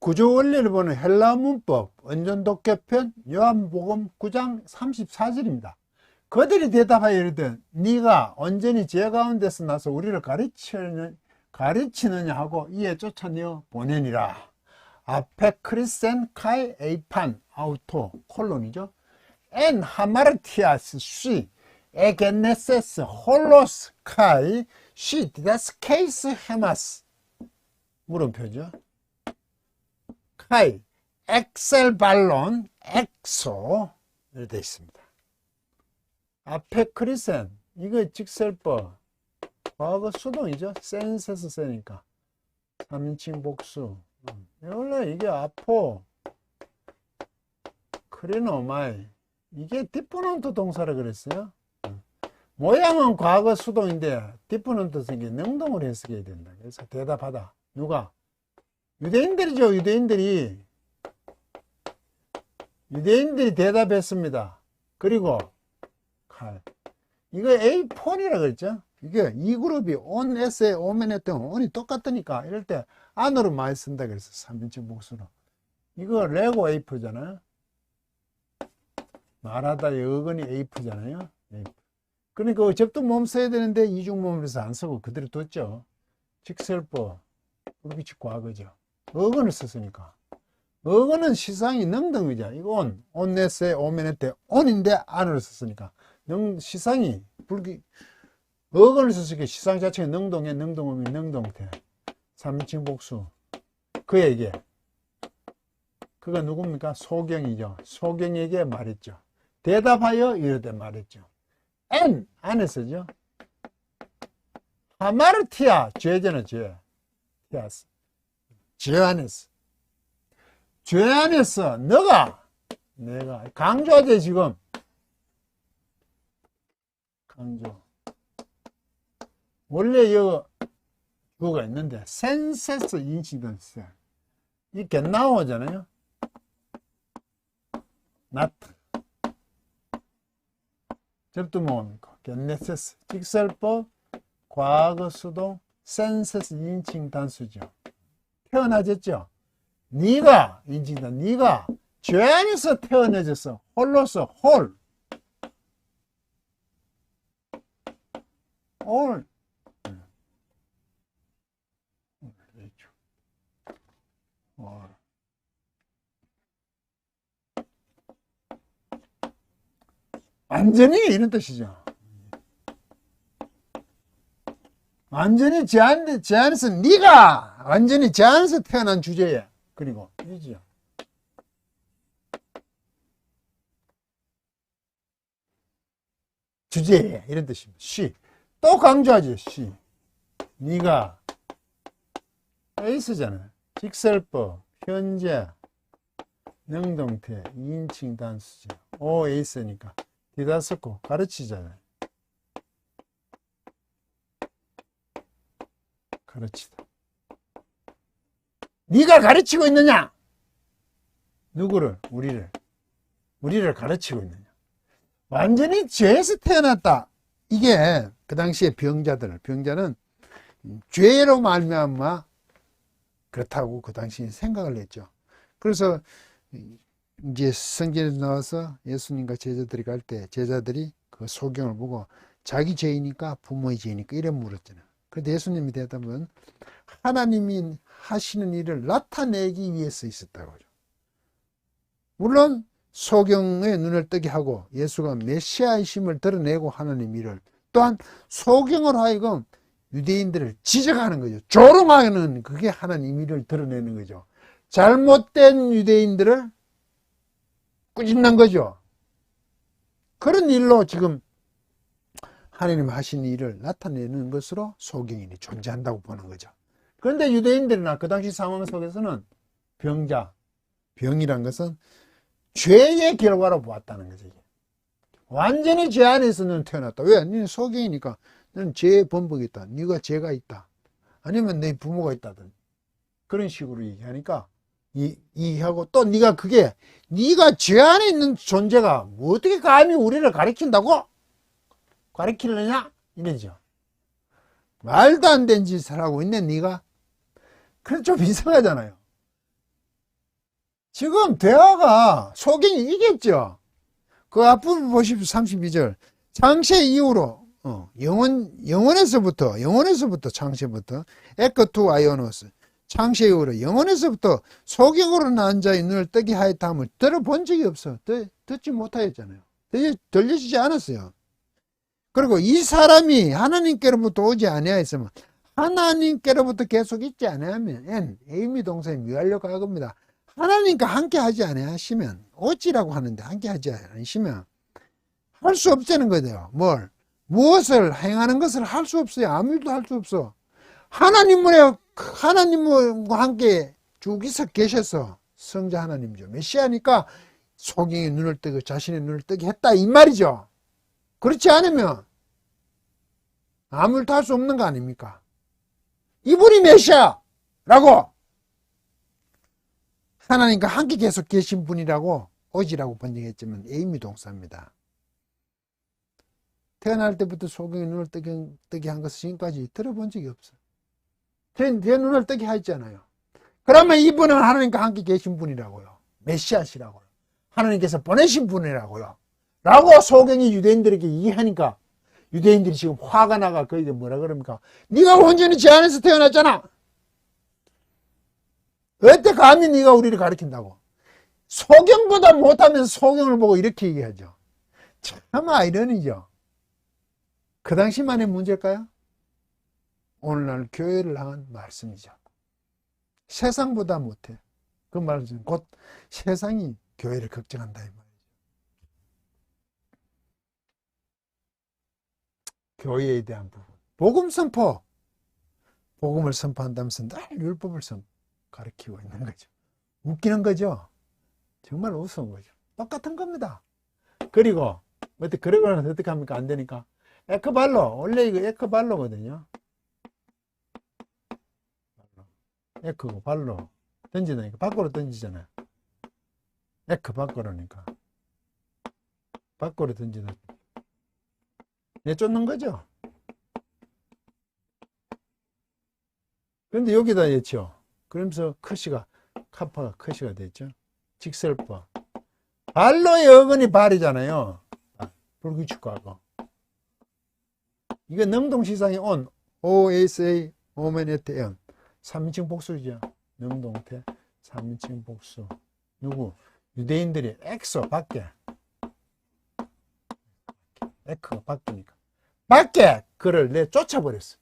구조 원리를 보는 헬라 문법 언전독개편 요한복음 9장 34절입니다. 그들이 대답하여 이르되 네가 언제니 죄 가운데서 나서 우리를 가르치느냐, 가르치느냐 하고 이에 쫓아내어 보내니라. 앞에 크리센 카이 에이판 아우토 콜론이죠. 엔 하마르티아스 시 에게네세스 홀로스 카이 시 디다스 케이스 헤마스 물음표죠. 카이 엑셀 발론 엑소 이렇게 되어 있습니다. 앞에 크리센 이거 직설법 과거 수동이죠. 센세스 세니까 3인칭 복수 음, 원래 이게 아포 크리노마이 이게 디프넌트 동사라 그랬어요. 음. 모양은 과거 수동인데 디프넌트 생게 능동을 해석해야 된다. 그래서 대답하다. 누가? 유대인들이죠. 유대인들이 유대인들이 대답했습니다. 그리고 칼. 이거 A4이라 그랬죠. 이게 이 그룹이 on, s에 오면 했던 on이 똑같으니까 이럴 때 안으로 많이 쓴다 그래서 3인칭 복수로. 이거 레고 A4잖아요. 말하다의 어근이 A4잖아요. 그러니까 접두 몸 써야 되는데 이중 몸에서 안 쓰고 그대로 뒀죠. 직설법. 그렇게 과거죠. 어근을 썼으니까. 어근은 시상이 능동이죠. 이거 온, 온네스에 오면에 때 온인데 안으로 썼으니까. 능, 시상이 불기, 어근을 썼으니까 시상 자체가 능동에 능동음이 능동태. 3인칭 복수. 그에게. 그가 누굽니까? 소경이죠. 소경에게 말했죠. 대답하여 이르되 말했죠. 엔 안에서죠. 하마르티아 죄잖아 죄. 티아스. 죄 안에서. 죄 안에서 너가 내가 강조하지 지금. 강조. 원래 여 주어가 있는데 센세스 인시던스 이게 나오잖아요. 나트. 접두 뭡니까? 겐네세스, 직설법, 과거 수동, 센세스 인칭 단수죠. 태어나졌죠. 네가 인칭단, 네가 죄 안에서 태어나졌어. 홀로서 홀. 홀. 홀. 완전히 이런 뜻이죠. 완전히 제한, 제한에서 네가 완전히 제한에서 태어난 주제야. 그리고 이지요. 주제에 이런 뜻입니다. 시. 또 강조하지. 시. 네가 에이스잖아요. 직설법, 현재, 능동태, 2인칭 단수죠. 오 에이스니까. 디다스코 가르치잖아요. 가르치다. 네가 가르치고 있느냐? 누구를? 우리를. 우리를 가르치고 있느냐? 완전히 죄에서 태어났다. 이게 그 당시에 병자들, 병자는 죄로 말미암아 그렇다고 그 당시에 생각을 했죠. 그래서 이제 성경에 나와서 예수님과 제자들이 갈 때 제자들이 그 소경을 보고 자기 죄이니까 부모의 죄이니까 이래 물었잖아요. 그런데 예수님이 대답은 하나님이 하시는 일을 나타내기 위해서 있었다고 하죠. 물론 소경의 눈을 뜨게 하고 예수가 메시아이심을 드러내고 하나님 일을 또한 소경을 하여금 유대인들을 지적하는 거죠. 조롱하는 그게 하나님 일을 드러내는 거죠. 잘못된 유대인들을 꾸짖는 거죠. 그런 일로 지금 하나님 하신 일을 나타내는 것으로 소경인이 존재한다고 보는 거죠. 그런데 유대인들이나 그 당시 상황 속에서는 병자, 병이란 것은 죄의 결과로 보았다는 거죠. 완전히 죄 안에서는 태어났다. 왜? 너는 소경이니까 너는 죄의 범벅이 있다. 네가 죄가 있다. 아니면 내 부모가 있다든. 그런 식으로 얘기하니까 이, 이해하고 또 네가 그게 네가 죄 안에 있는 존재가 뭐 어떻게 감히 우리를 가리킨다고? 가리키느냐? 이러죠. 말도 안 되는 짓을 하고 있네 네가. 그래 좀 이상하잖아요. 지금 대화가 소경이 이겼죠. 그 앞부분 보십시오. 32절. 창세 이후로 어, 영원 영원에서부터 영원에서부터 창세부터 에크투 아이오노스 창세 이후로 영원에서부터 소경으로 난 자의 눈을 뜨게 하였다 함을 들어본 적이 없어. 듣, 듣지 못하였잖아요. 들려, 들려주지 않았어요. 그리고 이 사람이 하나님께로부터 오지 아니하였으면 하나님께로부터 계속 있지 아니하면 에이미 동사에 미완료 가급니다. 하나님과 함께 하지 아니하시면 어찌라고 하는데 함께 하지 않으시면 할 수 없다는 거예요. 뭘? 무엇을 행하는 것을 할 수 없어요. 아무 일도 할 수 없어. 하나님을 하나님과 함께 주기서 계셔서 성자 하나님이죠. 메시아니까 소경의 눈을 뜨고 자신의 눈을 뜨게 했다 이 말이죠. 그렇지 않으면 아무 일도 할 수 없는 거 아닙니까? 이분이 메시아 라고 하나님과 함께 계속 계신 분이라고 오지라고 번역했지만 에이미 동사입니다. 태어날 때부터 소경의 눈을 뜨게, 뜨게 한 것을 지금까지 들어본 적이 없어. 제, 제 눈을 뜨게 하였잖아요. 그러면 이분은 하나님과 함께 계신 분이라고요. 메시아시라고요. 하나님께서 보내신 분이라고요. 라고 소경이 유대인들에게 이해하니까 유대인들이 지금 화가 나가 그에게 뭐라 그럽니까? 네가 온전히 제 안에서 태어났잖아. 어때 감히 네가 우리를 가르친다고? 소경보다 못하면 소경을 보고 이렇게 얘기하죠. 참 아이러니죠. 그 당시만의 문제일까요? 오늘날 교회를 향한 말씀이죠. 세상보다 못해. 그 말은 곧 세상이 교회를 걱정한다 이 말이죠. 교회에 대한 부분. 복음 선포. 복음을 선포한다면서 늘 율법을 선 가르치고 있는 거죠. 웃기는 거죠. 정말 우스운 거죠. 똑같은 겁니다. 그리고 어떻게 그러고 나서 어떻게 합니까? 안 되니까 에크발로 원래 이거 에크발로거든요. 에크고 발로 던지다니까 밖으로 던지잖아요. 에크 밖으로니까 밖으로 던지다. 내쫓는 거죠. 그런데 여기다 했죠. 그러면서 커시가 카파가 커시가 됐죠. 직설법. 발로의 어근이 발이잖아요. 불규칙하고. 이게 능동시상이 온 OSA 오메네트 연 3인칭 복수죠. 능동태 3인칭 복수. 누구? 유대인들이 엑소 밖에 에크가 바뀌니까 밖에 그를 내 쫓아버렸어.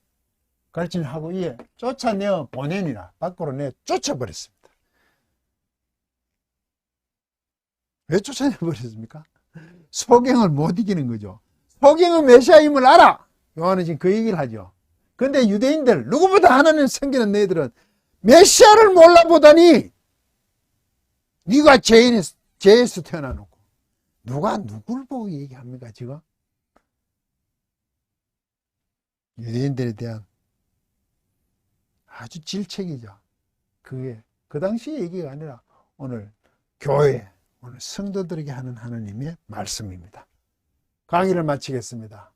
가르치는 하고 이에 쫓아내어 보내니라 밖으로 내 쫓아버렸습니다. 왜 쫓아내버렸습니까? 소경을 못 이기는 거죠. 소경은 메시아임을 알아. 요한은 지금 그 얘기를 하죠. 근데 유대인들 누구보다 하나님 섬기는 너희들은 메시아를 몰라보다니 네가 죄인의 죄에서 태어나놓고 누가 누굴 보고 얘기합니까 지금? 유대인들에 대한 아주 질책이죠. 그게 그 당시 얘기가 아니라 오늘 교회, 오늘 성도들에게 하는 하나님의 말씀입니다. 강의를 마치겠습니다.